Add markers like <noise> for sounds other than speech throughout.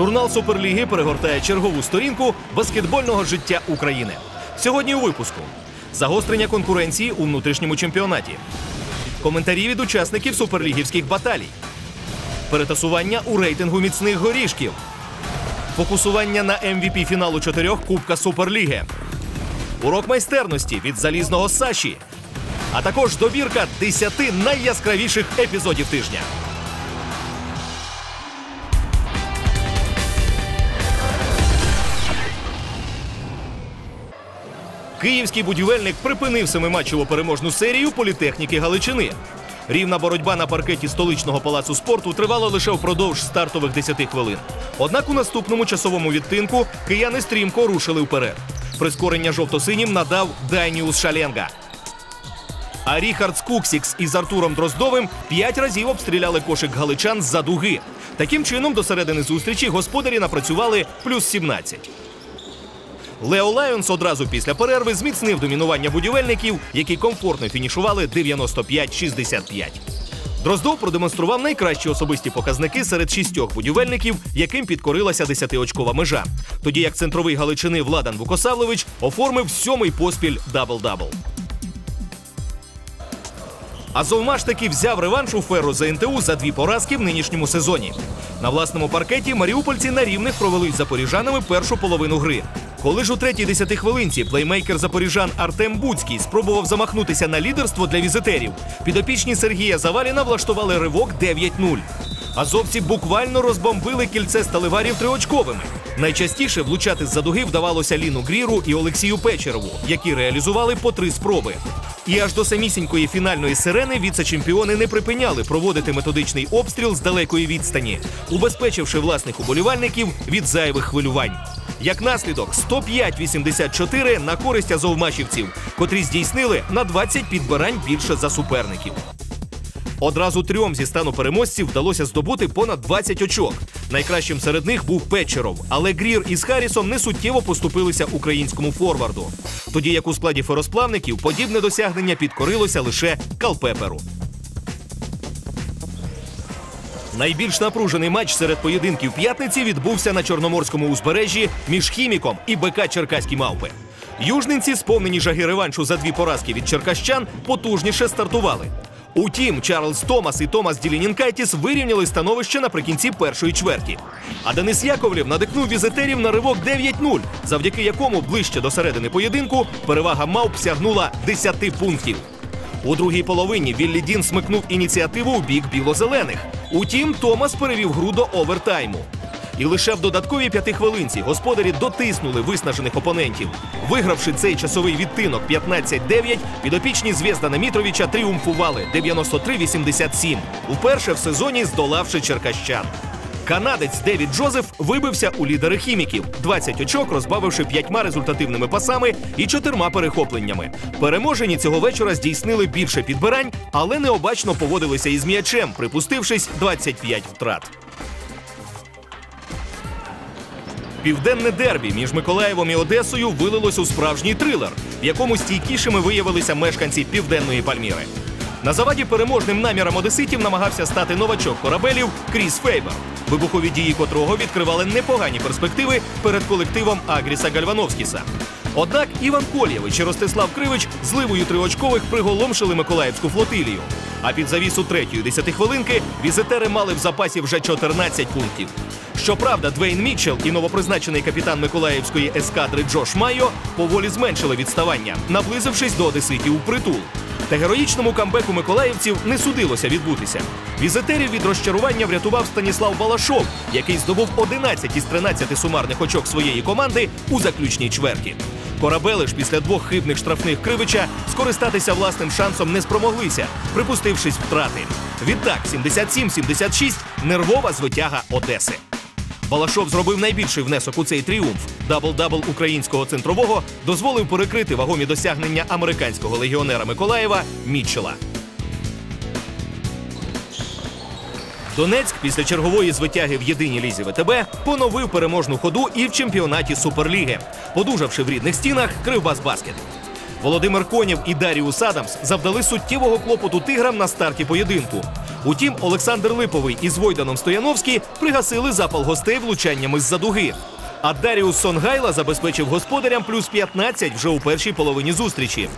Журнал Суперліги перегортає чергову сторінку баскетбольного життя України. Сьогодні у випуску. Загострення конкуренції у внутрішньому чемпіонаті, коментарі від учасників суперлігівських баталій, перетасування у рейтингу міцних горішків, фокусування на MVP фіналу чотирьох Кубка Суперліги, урок майстерності від залізного Саші, а також добірка 10 найяскравіших епізодів тижня. Київський будівельник припинив семиматчеву переможну серію політехніки Галичини. Рівна боротьба на паркеті столичного палацу спорту тривала лише впродовж стартових 10 хвилин. Однак у наступному часовому відтинку кияни стрімко рушили вперед. Прискорення жовто-синім надав Дайніус Шаленга. А Ріхардс Куксікс із Артуром Дроздовим п'ять разів обстріляли кошик галичан з-за дуги. Таким чином, до середини зустрічі господарі напрацювали плюс 17. Лео Лайонс одразу після перерви зміцнив домінування будівельників, які комфортно фінішували 95-65. Дроздов продемонстрував найкращі особисті показники серед шістьох будівельників, яким підкорилася десятиочкова межа. Тоді як центровий Галичини Владан Вукосавлевич оформив сьомий поспіль дабл-дабл. Азовмаш таки взяв реванш у феру за НТУ за дві поразки в нинішньому сезоні. На власному паркеті маріупольці на рівних провели з запоріжанами першу половину гри. Коли ж у третій десятихвилинці плеймейкер запоріжан Артем Буцький спробував замахнутися на лідерство для візитерів, підопічні Сергія Заваліна влаштували ривок 9-0. Азовці буквально розбомбили кільце сталеварів триочковими. Найчастіше влучати з-за дуги вдавалося Ліну Гріру і Олексію Печерову, які реалізували по три спроби. І аж до самісінької фінальної сирени віце-чемпіони не припиняли проводити методичний обстріл з далекої відстані, убезпечивши власних уболівальників від зайвих хвилювань. Як наслідок, 105-84 на користь азовмашівців, котрі здійснили на 20 підбирань більше за суперників. Одразу трьом зі стану переможців вдалося здобути понад 20 очок. Найкращим серед них був Печеров, але Грір із Харрісом не суттєво поступилися українському форварду. Тоді як у складі феросплавників подібне досягнення підкорилося лише Калпеперу. Найбільш напружений матч серед поєдинків п'ятниці відбувся на чорноморському узбережжі між хіміком і БК Черкаські мавпи. Южненці, сповнені жаги реваншу за дві поразки від черкащан, потужніше стартували. Утім, Чарльз Томас і Томас Ділінінкайтіс вирівняли становище наприкінці першої чверті. А Денис Яковлів надихнув візитерів на ривок 9-0, завдяки якому ближче до середини поєдинку перевага мавп сягнула 10 пунктів. У другій половині Віллі Дін смикнув ініціативу у бік біло-зелених. Утім, Томас перевів гру до овертайму. І лише в додатковій п'ятихвилинці господарі дотиснули виснажених опонентів. Вигравши цей часовий відтинок 15-9, підопічні Звєзда Мітровича тріумфували 93-87, уперше в сезоні здолавши черкащан. Канадець Девід Джозеф вибився у лідери хіміків, 20 очок, розбавивши п'ятьма результативними пасами і чотирма перехопленнями. Переможені цього вечора здійснили більше підбирань, але необачно поводилися із м'ячем, припустившись 25 втрат. Південне дербі між Миколаєвом і Одесою вилилось у справжній трилер, в якому стійкішими виявилися мешканці південної Пальміри. На заваді переможним намірам одеситів намагався стати новачок корабелів Кріс Фейбер, вибухові дії котрого відкривали непогані перспективи перед колективом Агріса Гальвановскіса. Однак Іван Кольєвич і Ростислав Кривич зливою триочкових приголомшили Миколаївську флотилію. А під завісу третьої десятихвилинки візитери мали в запасі вже 14 пунктів. Щоправда, Двейн Мітчелл і новопризначений капітан Миколаївської ескадри Джош Майо поволі зменшили відставання, наблизившись до одеситів у притул. Та героїчному камбеку миколаївців не судилося відбутися. Візитерів від розчарування врятував Станіслав Балашов, який здобув 11 із 13 сумарних очок своєї команди у заключній чверті. Корабели ж після двох хибних штрафних кривича скористатися власним шансом не спромоглися, припустившись втрати. Відтак, 77-76 нервова звитяга Одеси. Балашов зробив найбільший внесок у цей тріумф. Дабл-дабл українського центрового дозволив перекрити вагомі досягнення американського легіонера Миколаєва Мітчела. Донецьк після чергової звитяги в єдиній лізі ВТБ поновив переможну ходу і в чемпіонаті Суперліги, подужавши в рідних стінах Кривбас Баскет. Володимир Конєв і Даріус Адамс завдали суттєвого клопоту тиграм на старті поєдинку. Утім, Олександр Липовий із Войданом Стояновський пригасили запал гостей влучаннями з-за дуги. А Даріус Сонгайла забезпечив господарям плюс 15 вже у першій половині зустрічі.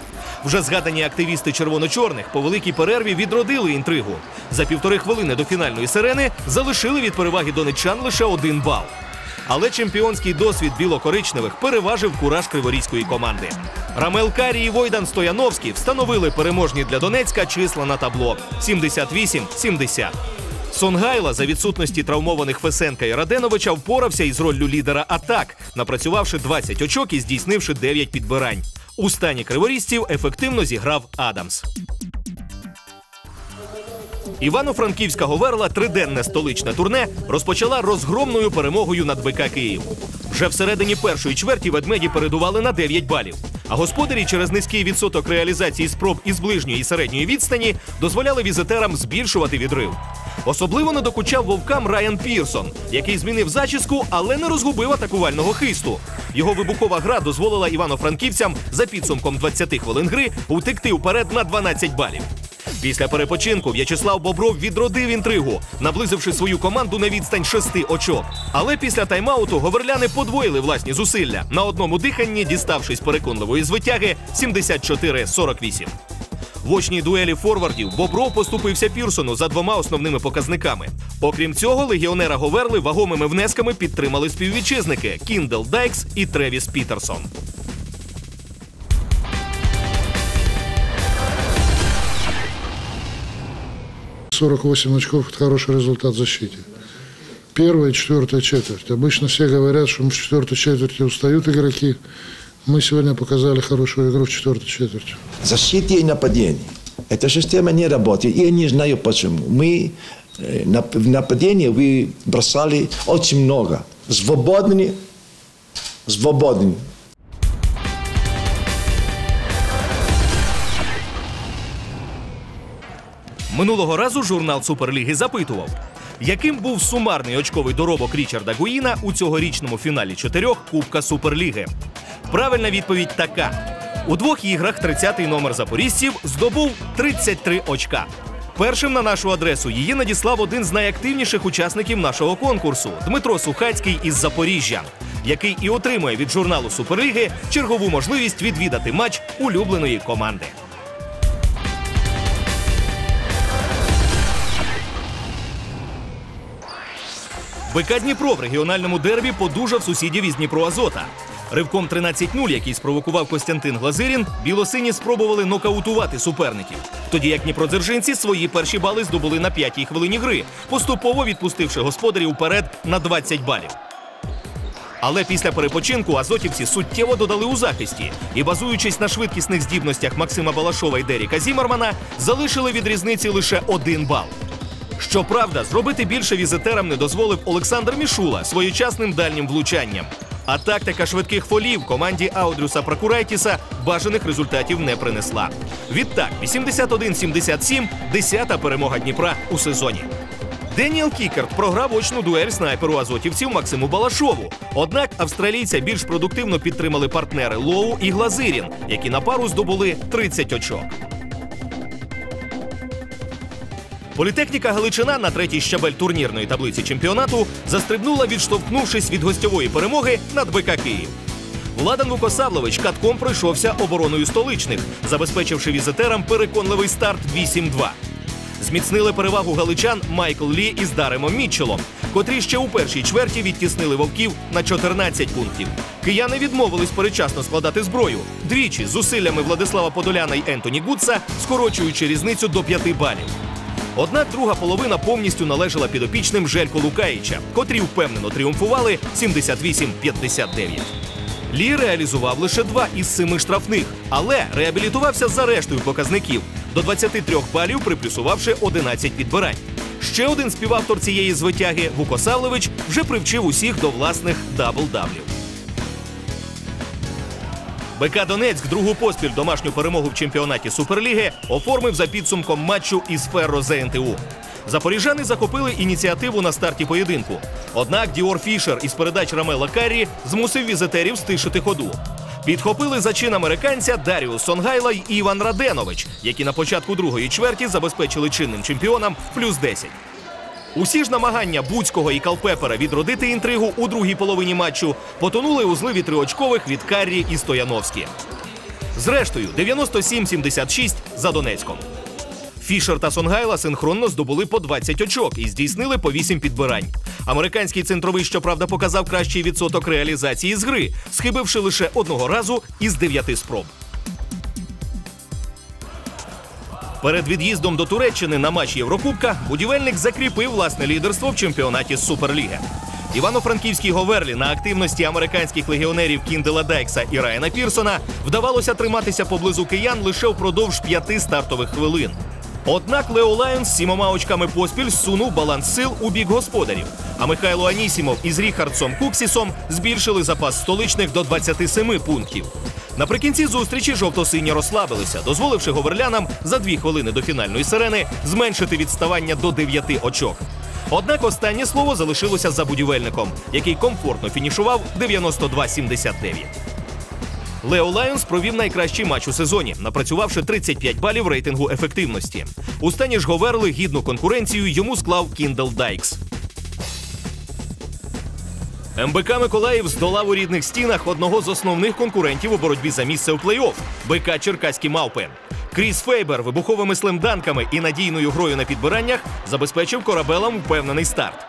Вже згадані активісти червоно-чорних по великій перерві відродили інтригу. За півтори хвилини до фінальної сирени залишили від переваги донеччан лише один бал. Але чемпіонський досвід білокоричневих переважив кураж криворізької команди. Рамел Карі і Войдан Стояновський встановили переможні для Донецька числа на табло 78-70. Сонгайла за відсутності травмованих Фесенка і Раденовича впорався із роллю лідера атак, напрацювавши 20 очок і здійснивши 9 підбирань. У стані криворізців ефективно зіграв Адамс. Івано-Франківська Говерла триденне столичне турне розпочала розгромною перемогою над БК Київ. Вже всередині першої чверті ведмеді передували на 9 балів. А господарі через низький відсоток реалізації спроб із ближньої і середньої відстані дозволяли візитерам збільшувати відрив. Особливо не докучав вовкам Райан Пірсон, який змінив зачіску, але не розгубив атакувального хисту. Його вибухова гра дозволила івано-франківцям за підсумком 20 хвилин гри утекти вперед на 12 балів. Після перепочинку В'ячеслав Бобров відродив інтригу, наблизивши свою команду на відстань шести очок. Але після тайм-ауту говерляни подвоїли власні зусилля на одному диханні, діставшись переконливої звитяги 74-48. В очній дуелі форвардів Бобров поступився Пірсону за двома основними показниками. Окрім цього, легіонера Говерли вагомими внесками підтримали співвітчизники Кіндел Дайкс і Тревіс Пітерсон. 48 очков – это хороший результат в защите. Первая и четвертая четверть. Обычно все говорят, что в четвертой четверти устают игроки. Мы сегодня показали хорошую игру в четвертой четверти. защите и нападении. Эта система не работает. Я не знаю почему. Мы э, в нападении вы бросали очень много. Свободны, свободны. Минулого разу журнал Суперліги запитував, яким був сумарний очковий доробок Річарда Гуїна у цьогорічному фіналі чотирьох Кубка Суперліги. Правильна відповідь така: у двох іграх 30-й номер запорізців здобув 33 очка. Першим на нашу адресу її надіслав один з найактивніших учасників нашого конкурсу Дмитро Сухацький із Запоріжжя, який і отримує від журналу Суперліги чергову можливість відвідати матч улюбленої команди. БК Дніпро в регіональному дербі подужав сусідів із Дніпро Азота. Ривком 13-0, який спровокував Костянтин Глазирін, білосині спробували нокаутувати суперників. Тоді як дніпродзержинці свої перші бали здобули на п'ятій хвилині гри, поступово відпустивши господарів вперед на 20 балів. Але після перепочинку азотівці суттєво додали у захисті і, базуючись на швидкісних здібностях Максима Балашова і Деріка Зімермана, залишили від різниці лише один бал. Щоправда, зробити більше візитерам не дозволив Олександр Мішула своєчасним дальнім влучанням. А тактика швидких фолів команді Аудрюса Прокурайтіса бажаних результатів не принесла. Відтак, 81-77 – десята перемога Дніпра у сезоні. Деніел Кікерт програв очну дуель снайперу азотівців Максиму Балашову. Однак австралійця більш продуктивно підтримали партнери Лоу і Глазирін, які на пару здобули 30 очок. Політехніка Галичина на третій щабель турнірної таблиці чемпіонату застрибнула, відштовхнувшись від гостьової перемоги над БК Київ. Владан Вукосавлович катком пройшовся обороною столичних, забезпечивши візитерам переконливий старт 8-2. Зміцнили перевагу галичан Майкл Лі із Даремом Мітчелом, котрі ще у першій чверті відтіснили вовків на 14 пунктів. Кияни відмовились передчасно складати зброю. Двічі зусиллями Владислава Подоляна й Ентоні Гудса, скорочуючи різницю до 5 балів. Однак друга половина повністю належала підопічним Желько Лукаїча, котрі впевнено тріумфували 78-59. Лі реалізував лише два із семи штрафних, але реабілітувався за рештою показників до 23 балів, приплюсувавши 11 підбирань. Ще один співавтор цієї звитяги Вукосавлевич вже привчив усіх до власних дабл-даблів. БК Донецьк другу поспіль домашню перемогу в чемпіонаті Суперліги оформив за підсумком матчу із Ферро ЗНТУ. Запоріжани захопили ініціативу на старті поєдинку. Однак Діор Фішер із передач Рамела Каррі змусив візитерів стишити ходу. Підхопили зачин американця Даріус Сонгайла й Іван Раденович, які на початку другої чверті забезпечили чинним чемпіонам плюс 10. Усі ж намагання Буцького і Калпепера відродити інтригу у другій половині матчу потонули у зливі триочкових від Каррі і Стояновські. Зрештою, 97-76 за Донецьком. Фішер та Сонгайла синхронно здобули по 20 очок і здійснили по 8 підбирань. Американський центровий, щоправда, показав кращий відсоток реалізації з гри, схибивши лише одного разу із 9 спроб. Перед від'їздом до Туреччини на матч Єврокубка будівельник закріпив власне лідерство в чемпіонаті Суперліги. Івано-Франківській Говерлі на активності американських легіонерів Кіндела Дайкса і Райана Пірсона вдавалося триматися поблизу киян лише впродовж п'яти стартових хвилин. Однак Лео Лайонс сімома очками поспіль зсунув баланс сил у бік господарів. А Михайло Анісімов із Ріхардсом Куксісом збільшили запас столичних до 27 пунктів. Наприкінці зустрічі жовто-сині розслабилися, дозволивши говерлянам за дві хвилини до фінальної сирени зменшити відставання до 9 очок. Однак останнє слово залишилося за будівельником, який комфортно фінішував 92-79. Лео Лайонс провів найкращий матч у сезоні, напрацювавши 35 балів рейтингу ефективності. У стані ж Говерли гідну конкуренцію йому склав Кіндл Дайкс. МБК Миколаїв здолав у рідних стінах одного з основних конкурентів у боротьбі за місце у плей-офф – БК Черкаські мавпи. Кріс Фейбер вибуховими слемданками і надійною грою на підбираннях забезпечив корабелам впевнений старт.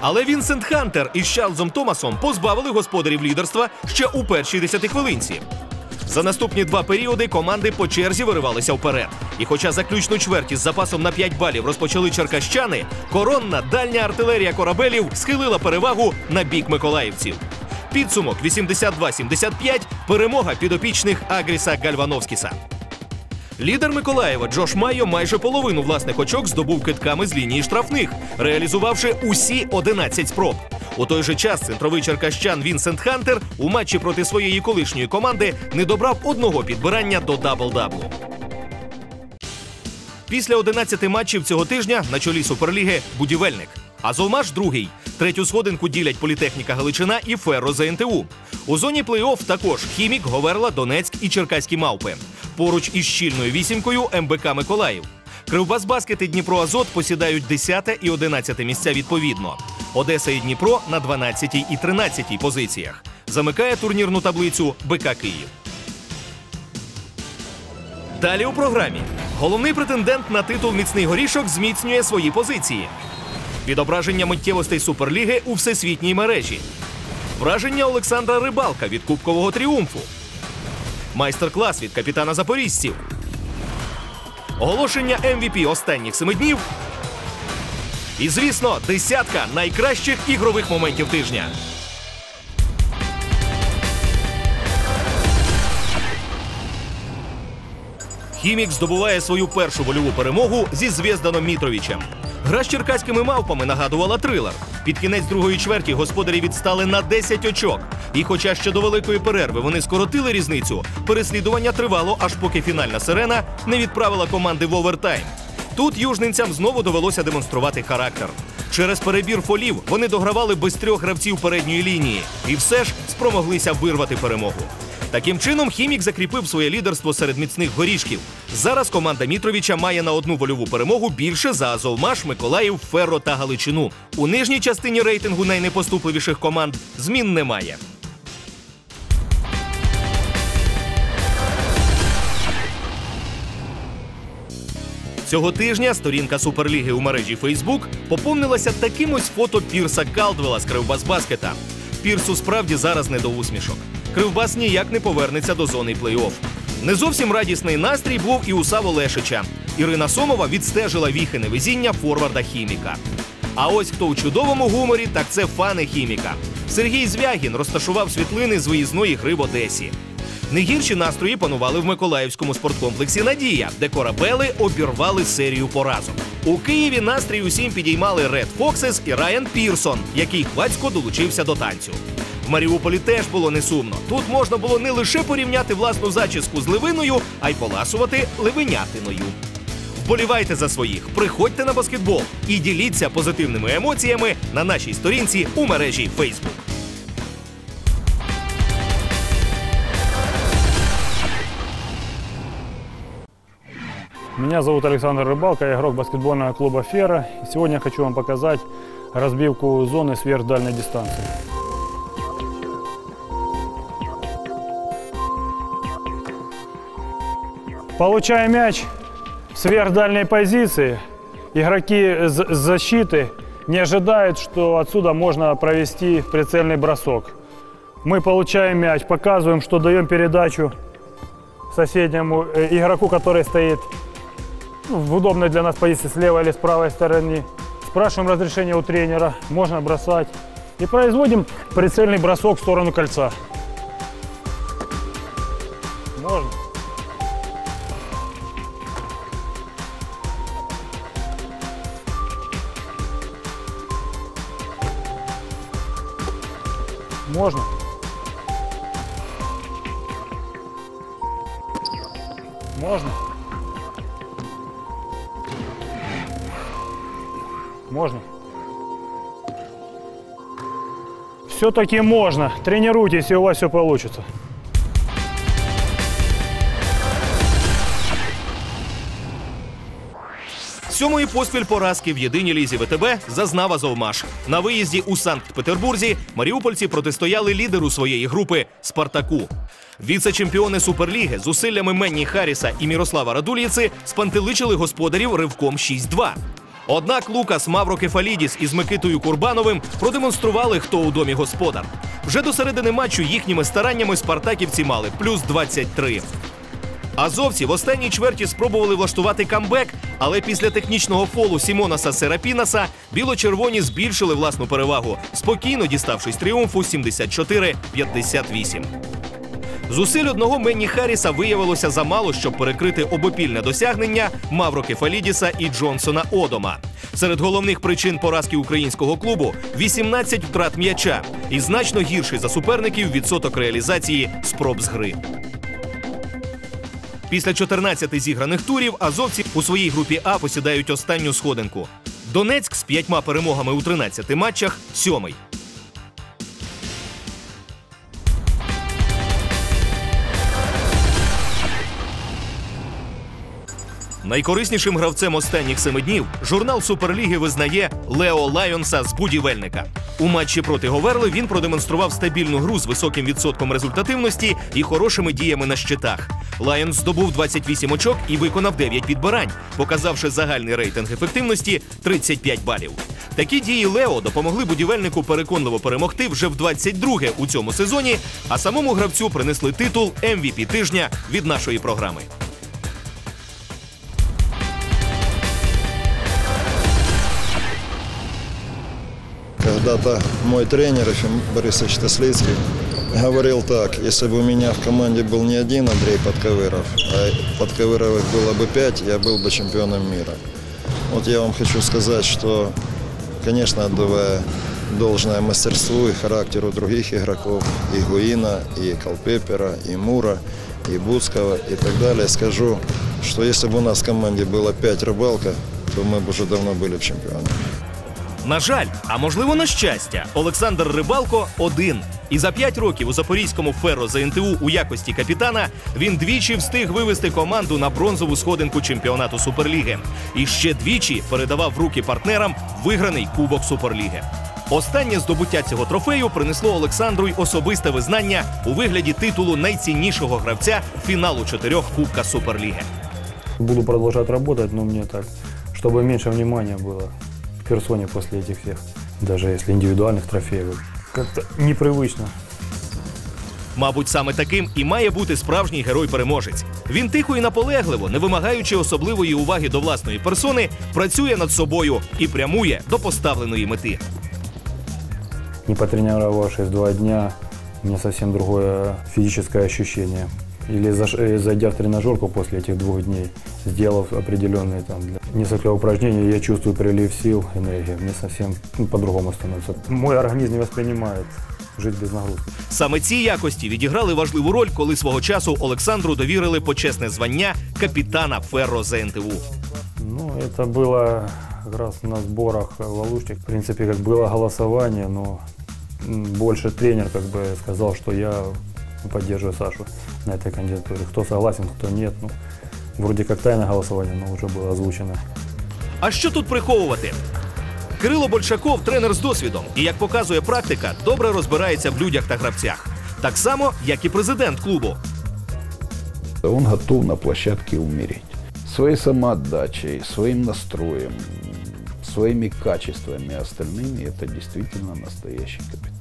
Але Вінсент Хантер із Чарльзом Томасом позбавили господарів лідерства ще у першій десятихвилинці. За наступні два періоди команди по черзі виривалися вперед. І хоча заключну чверть із запасом на 5 балів розпочали черкащани, коронна дальня артилерія корабелів схилила перевагу на бік миколаївців. Підсумок 82-75 перемога підопічних Агріса Гальвановскіса. Лідер Миколаєва Джош Майо майже половину власних очок здобув китками з лінії штрафних, реалізувавши усі 11 спроб. У той же час центровий черкащан Вінсент Хантер у матчі проти своєї колишньої команди не добрав одного підбирання до дабл-даблу. Після 11 матчів цього тижня на чолі Суперліги будівельник. Азовмаш другий. Третю сходинку ділять політехніка Галичина і Ферро ЗНТУ. У зоні плей-офф також Хімік, Говерла, Донецьк і Черкаські мавпи. Поруч із щільною вісімкою МБК Миколаїв. Кривбасбаскет і Дніпро Азот посідають 10 і 11 місця відповідно. Одеса і Дніпро на 12 і 13 позиціях. Замикає турнірну таблицю БК Київ. Далі у програмі. Головний претендент на титул міцний горішок зміцнює свої позиції. Відображення миттєвостей Суперліги у всесвітній мережі. Враження Олександра Рибалка від Кубкового тріумфу. Майстер-клас від капітана запорізців. Оголошення MVP останніх семи днів. І, звісно, десятка найкращих ігрових моментів тижня. Хімік здобуває свою першу вольову перемогу зі Звєзданом Мітровичем. Гра з черкаськими мавпами нагадувала трилер. Під кінець другої чверті господарі відстали на 10 очок. І хоча ще до великої перерви вони скоротили різницю, переслідування тривало, аж поки фінальна сирена не відправила команди в овертайм. Тут южненцям знову довелося демонструвати характер. Через перебір фолів вони догравали без трьох гравців передньої лінії і все ж спромоглися вирвати перемогу. Таким чином, хімік закріпив своє лідерство серед міцних горішків. Зараз команда Мітровича має на одну вольову перемогу більше за Азовмаш, Миколаїв, Ферро та Галичину. У нижній частині рейтингу найнепоступливіших команд змін немає. Цього тижня сторінка Суперліги у мережі Facebook поповнилася таким ось фото Пірса Калдвела з Кривбасбаскета. Пірсу справді зараз не до усмішок. Кривбас ніяк не повернеться до зони плей-офф. Не зовсім радісний настрій був і у Саво Лешича. Ірина Сомова відстежила віхи невезіння форварда хіміка. А ось хто у чудовому гуморі, так це фани хіміка. Сергій Звягін розташував світлини з виїзної гри в Одесі. Не гірші настрої панували в Миколаївському спорткомплексі Надія, де корабели обірвали серію поразок. У Києві настрій усім підіймали Ред Фоксес і Райан Пірсон, який хвацько долучився до танцю. В Маріуполі теж було не сумно. Тут можна було не лише порівняти власну зачіску з левиною, а й поласувати ливенятиною. Вболівайте за своїх, приходьте на баскетбол і діліться позитивними емоціями на нашій сторінці у мережі Facebook. Меня зовут Александр Рыбалко, я игрок баскетбольного клуба «Фера». И сегодня я хочу вам показать разбивку зоны сверхдальной дистанции. Получая мяч в сверхдальней позиции, игроки защиты не ожидают, что отсюда можно провести прицельный бросок. Мы получаем мяч, показываем, что даем передачу соседнему э, игроку, который стоит ну, в удобной для нас позиции с левой или с правой стороны. Спрашиваем разрешение у тренера, можно бросать. И производим прицельный бросок в сторону кольца. Можно. Можно. Можно. Все-таки можно. Тренируйтесь, и у вас все получится. Сьомої поспіль поразки в єдиній лізі ВТБ зазнав Азовмаш. На виїзді у Санкт-Петербурзі маріупольці протистояли лідеру своєї групи Спартаку. Віце-чемпіони Суперліги з усиллями Менні Харріса і Мірослава Радуліци спантеличили господарів ривком 6-2. Однак Лукас Маврокефалідіс із Микитою Курбановим продемонстрували, хто у домі господар. Вже до середини матчу їхніми стараннями спартаківці мали плюс 23. Азовці в останній чверті спробували влаштувати камбек, але після технічного фолу Сімонаса Серапінаса біло-червоні збільшили власну перевагу, спокійно діставшись тріумфу 74-58. Зусиль одного Менні Харріса виявилося замало, щоб перекрити обопільне досягнення Мавро Кефалідіса і Джонсона Одома. Серед головних причин поразки українського клубу 18 втрат м'яча і значно гірший за суперників відсоток реалізації спроб з гри. Після 14 зіграних турів азовці у своїй групі А посідають останню сходинку. Донецьк з п'ятьма перемогами у 13 матчах сьомий. Найкориснішим гравцем останніх семи днів журнал Суперліги визнає Лео Лайонса з будівельника. У матчі проти Говерли він продемонстрував стабільну гру з високим відсотком результативності і хорошими діями на щитах. Лайонс здобув 28 очок і виконав 9 підбирань, показавши загальний рейтинг ефективності 35 балів. Такі дії Лео допомогли будівельнику переконливо перемогти вже в 22-ге у цьому сезоні, а самому гравцю принесли титул MVP тижня від нашої програми. Когда-то мой тренер, Ефим Борисович Теслицкий, говорил так, если бы у меня в команде был не один Андрей Подковыров, а Подковыровых было бы пять, я был бы чемпионом мира. Вот я вам хочу сказать, что, конечно, отдавая должное мастерству и характеру других игроков, и Гуина, и Колпепера, и Мура, и Буцкого, и так далее, скажу, что если бы у нас в команде было пять рыбалка, то мы бы уже давно были в чемпионах. На жаль, а можливо на щастя, Олександр Рибалко один. І за п'ять років у запорізькому ферро ЗНТУ у якості капітана він двічі встиг вивести команду на бронзову сходинку чемпіонату Суперліги. І ще двічі передавав в руки партнерам виграний Кубок Суперліги. Останнє здобуття цього трофею принесло Олександру й особисте визнання у вигляді титулу найціннішого гравця фіналу чотирьох Кубка Суперліги. Буду продолжать работать, но мне так, чтобы меньше внимания было к персоне после этих всех, даже если индивидуальных трофеев. Как-то непривычно. Мабуть, саме таким і має бути справжній герой-переможець. Він тихо і наполегливо, не вимагаючи особливої уваги до власної персони, працює над собою і прямує до поставленої мети. Не потренировавшись два дня, у меня совсем другое физическое ощущение. Или заш- э, зайдя в тренажерку после этих двух дней, сделав определенные там для- несколько упражнений, я чувствую прилив сил, энергии. Мне совсем ну, по-другому становится. Мой организм не воспринимает жить без нагрузки. Саме ці якості відіграли важливу роль, коли свого часу Олександру довірили почесне звання капітана Ферро ЗНТУ. Ну, это было как раз на сборах в Алуште. В принципе, как было голосование, но м, больше тренер как бы сказал, что я поддерживаю Сашу на этой кандидатуре. Кто согласен, кто нет. Ну, вроде как тайное голосование, но уже было озвучено. А що тут приховувати? Кирило Большаков тренер з досвідом, і як показує практика, добре розбирається в людях та гравцях. Так само, як і президент клубу. Он готов на площадке умереть. Своей самоотдачей, своим настроем, своими качествами остальными это действительно настоящий капитан,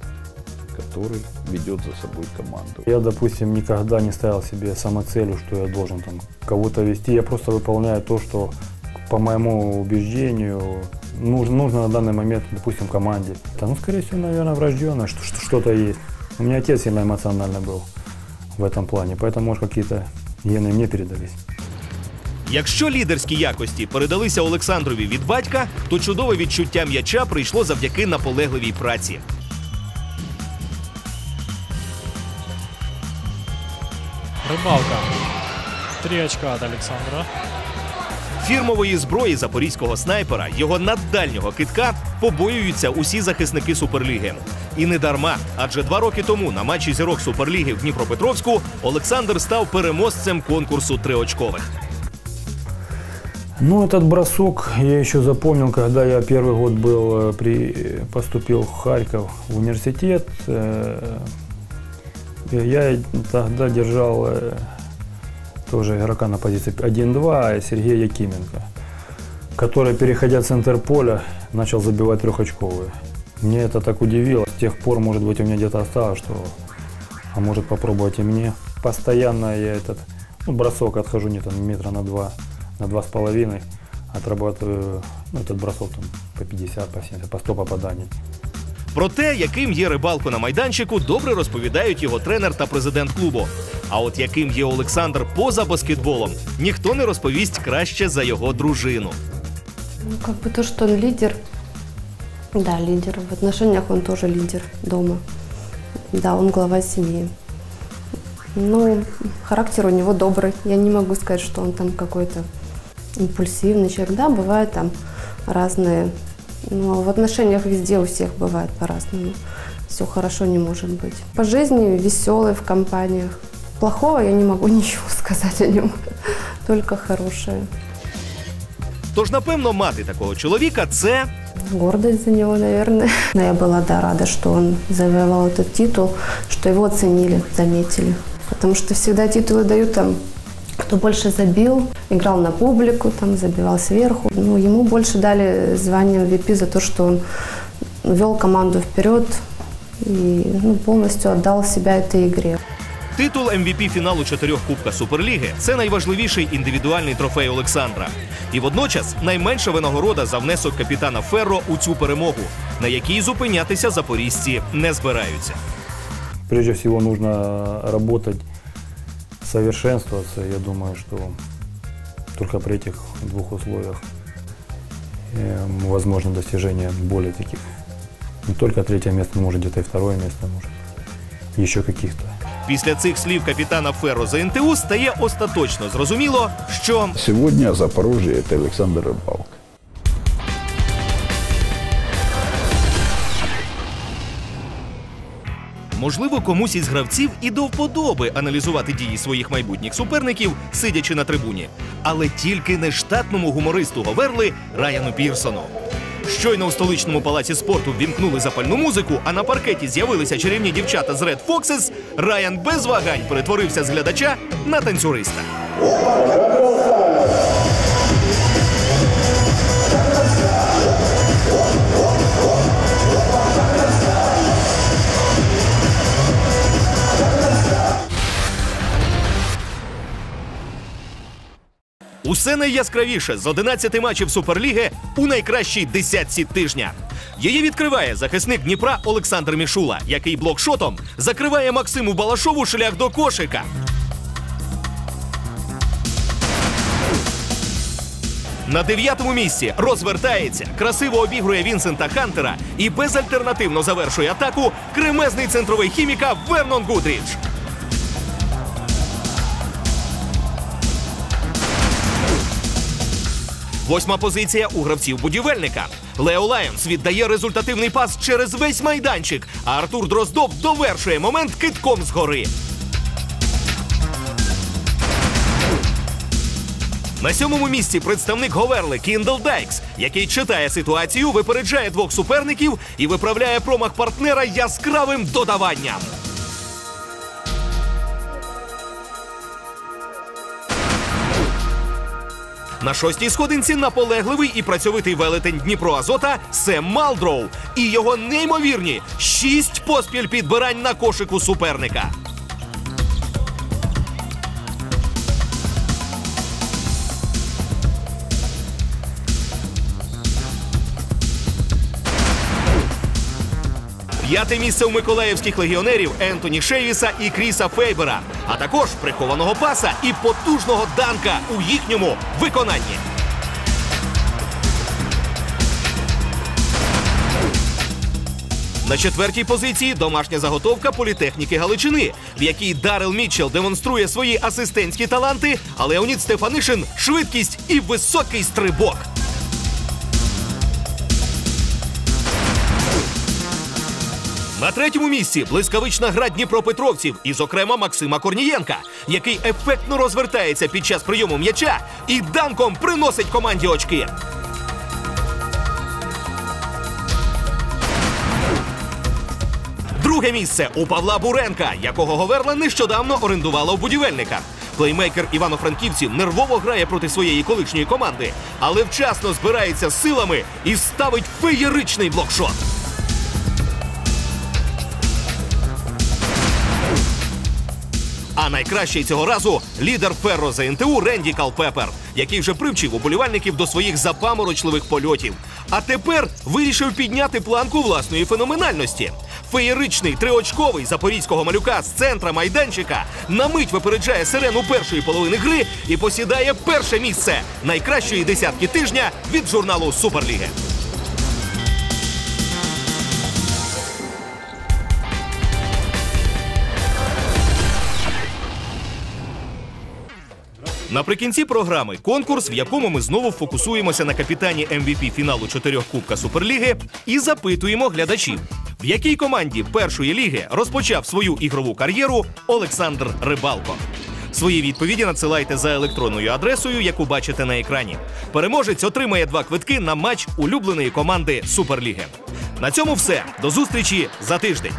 который ведет за собой команду. Я, допустим, никогда не ставил себе самоцелью, что я должен там кого-то вести. Я просто выполняю то, что, по моему убеждению, нужно, нужно на данный момент, допустим, команде. Да, ну, скорее всего, наверное, врожденное, что, что- что-то есть. У меня отец сильно эмоциональный был в этом плане, поэтому, может, какие-то гены мне передались. Якщо лідерські якості передалися Олександрові від батька, то чудове відчуття м'яча прийшло завдяки наполегливій праці. Рыбалка. Три очка от Александра. Фірмової зброї запорізького снайпера, його наддальнього китка побоюються усі захисники Суперліги. І не дарма, адже два роки тому на матчі зірок Суперліги в Дніпропетровську Олександр став переможцем конкурсу триочкових. Ну, этот бросок я еще запомнил, когда я первый год был, э, при, поступил в Харьков в университет. Э, Я тогда держал э, тоже игрока на позиции 1-2, Сергея Якименко, который, переходя центр поля, начал забивать трехочковые. Мне это так удивило. С тех пор, может быть, у меня где-то осталось, что а может попробовать и мне. Постоянно я этот ну, бросок отхожу не там метра на два, на два с половиной, отрабатываю ну, этот бросок там по 50, по 70, по 100 попаданий. Про те, яким є рибалко на майданчику, добре розповідають його тренер та президент клубу. А от яким є Олександр поза баскетболом, ніхто не розповість краще за його дружину. Ну, как бы то, что он лидер, да, лидер. В отношениях он тоже лидер дома. Да, он глава семьи. Ну, характер у него добрый. Я не могу сказать, что он там какой-то импульсивный человек. Да, бывают там разные. Но в отношениях везде у всех бывает по-разному. Все хорошо не может быть. По жизни веселый в компаниях. Плохого я не могу <laughs> ничего сказать о нем. Только хорошее. Тож, напевно, мати такого чоловіка це Гордость за него, наверное. Но я была, да, рада, что он завоевал этот титул, что его оценили, заметили. Потому что всегда титулы дают там, кто больше забил, играл на публику, там забивал сверху. Ну, ему больше дали звание MVP за то, что он вел команду вперед и ну, полностью отдал себя этой игре. Титул MVP фіналу чотирьох Кубка Суперліги це найважливіший індивідуальний трофей Олександра. І водночас найменша винагорода за внесок капітана Ферро у цю перемогу, на якій зупинятися запорізьці не збираються. Прежде всего нужно работать, совершенствоваться. Я думаю, что только при этих двух условиях э, возможно достижение более таких. Не только третье место, может где-то и второе место, может еще каких-то. Після цих слів капітана Ферро за НТУ стає остаточно зрозуміло, що Сегодня Запорожье – это Александр Рыбалка. Можливо, комусь із гравців і до вподоби аналізувати дії своїх майбутніх суперників, сидячи на трибуні, але тільки не штатному гумористу Говерли Раяну Пірсону. Щойно у столичному палаці спорту ввімкнули запальну музику, а на паркеті з'явилися чарівні дівчата з Red Foxes, Раян без вагань перетворився з глядача на танцюриста. Усе найяскравіше з 11 матчів Суперліги у найкращій десятці тижня. Її відкриває захисник Дніпра Олександр Мішула, який блокшотом закриває Максиму Балашову шлях до кошика. На дев'ятому місці розвертається, красиво обігрує Вінсента Хантера і безальтернативно завершує атаку кремезний центровий хіміка Вернон Гудрідж. Восьма позиція у гравців будівельника. Лео Лайонс віддає результативний пас через весь майданчик, а Артур Дроздов довершує момент китком згори. На сьомому місці представник Говерли Кіндл Дайкс, який читає ситуацію, випереджає двох суперників і виправляє промах партнера яскравим додаванням. На шостій сходинці наполегливий і працьовитий велетень Дніпро Азота Сем Малдроу і його неймовірні шість поспіль підбирань на кошику суперника. П'яте місце у миколаївських легіонерів Ентоні Шейвіса і Кріса Фейбера, а також прихованого паса і потужного данка у їхньому виконанні. На четвертій позиції домашня заготовка політехніки Галичини, в якій Дарел Мітчелл демонструє свої асистентські таланти, а Леонід Стефанишин швидкість і високий стрибок. На третьому місці блискавична гра дніпропетровців, і, зокрема, Максима Корнієнка, який ефектно розвертається під час прийому м'яча і данком приносить команді очки. Друге місце у Павла Буренка, якого Говерла нещодавно орендувала у будівельника. Плеймейкер Івано-Франківців нервово грає проти своєї колишньої команди, але вчасно збирається силами і ставить феєричний блокшот. А найкращий цього разу лідер Ферро за НТУ Ренді Калпепер, який вже привчив уболівальників до своїх запаморочливих польотів. А тепер вирішив підняти планку власної феноменальності. Феєричний триочковий запорізького малюка з центра майданчика на мить випереджає сирену першої половини гри і посідає перше місце найкращої десятки тижня від журналу Суперліги. Наприкінці програми конкурс, в якому ми знову фокусуємося на капітані MVP фіналу чотирьох Кубка Суперліги і запитуємо глядачів, в якій команді першої ліги розпочав свою ігрову кар'єру Олександр Рибалко. Свої відповіді надсилайте за електронною адресою, яку бачите на екрані. Переможець отримає два квитки на матч улюбленої команди Суперліги. На цьому все. До зустрічі за тиждень.